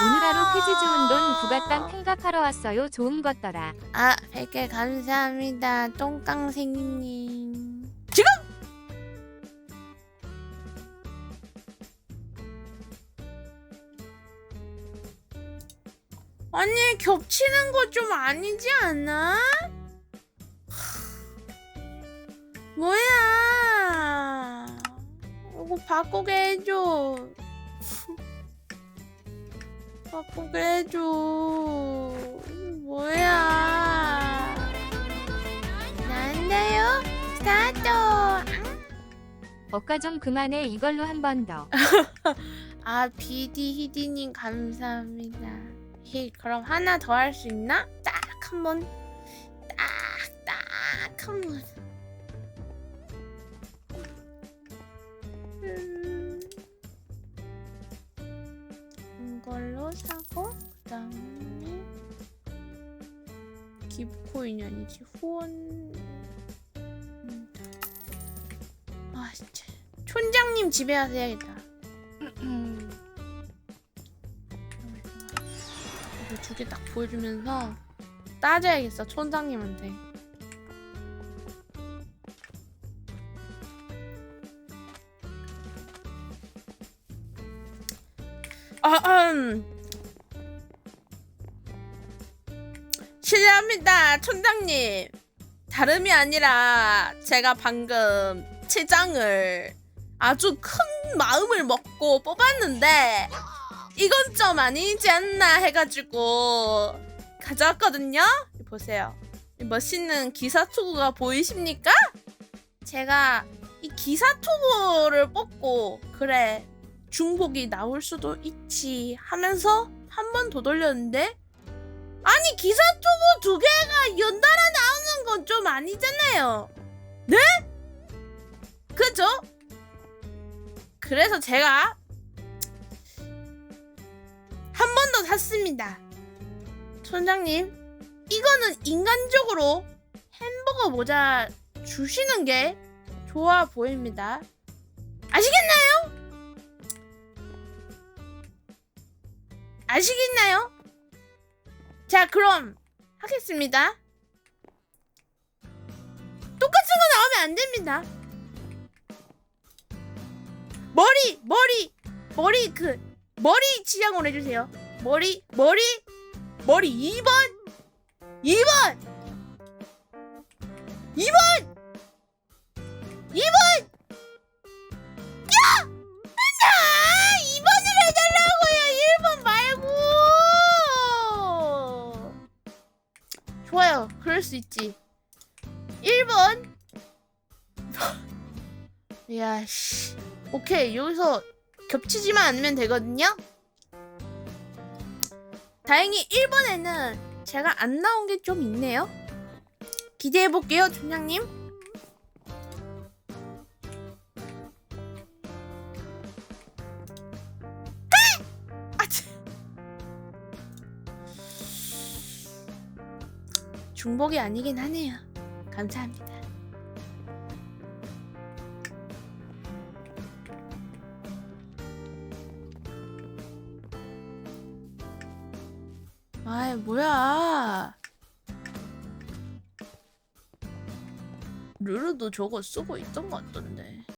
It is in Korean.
오늘 하루 퀴즈 좋은 돈 구각당 팽갑하러 왔어요. 좋은 것더라. 아, 100개 감사합니다. 똥깡생님. 지금! 아니, 겹치는 거 좀 아니지 않아? 뭐야? 이거 바꾸게 해줘. 바꾸게 해줘. 뭐야? 난데요? 스타트! 억가 좀 그만해. 이걸로 한 번 더. 아, 비디 히디님 감사합니다. 히, 그럼 하나 더 할 수 있나? 딱 한 번. 딱, 딱 한 번. 사고, 그 다음에 기프코인이 아니지, 후원. 음. 아, 진짜. 촌장님 집에 가서 해야겠다. 이거 두 개 딱 보여주면서 따져야겠어 촌장님한테 아, 음. 실례합니다 촌장님 다름이 아니라 제가 방금 채장을 아주 큰 마음을 먹고 뽑았는데 이건 좀 아니지 않나 해가지고 가져왔거든요. 보세요. 이 멋있는 기사 투구가 보이십니까? 제가 이 기사 투구를 뽑고 그래 중복이 나올 수도 있지 하면서 한 번 더 돌렸는데 아니 기사 투구 두 개가 연달아 나오는 건 좀 아니잖아요. 네? 그죠? 그래서 제가 한 번 더 샀습니다. 촌장님, 이거는 인간적으로 햄버거 모자 주시는 게 좋아 보입니다. 아시겠나요? 아시겠나요? 자, 그럼 하겠습니다. 똑같은 거 나오면 안 됩니다. 머리, 머리, 머리 그 머리 지향으로 해주세요. 머리, 머리, 머리 2번, 2번, 2번, 2번. 좋아요. 그럴 수 있지. 1번. 야, 씨. 오케이. 여기서 겹치지만 않으면 되거든요. 다행히 1번에는 제가 안 나온 게 좀 있네요. 기대해 볼게요, 촌장님. 중복이 아니긴 하네요. 감사합니다. 아이 뭐야 르르도 저거 쓰고 있던 것 같던데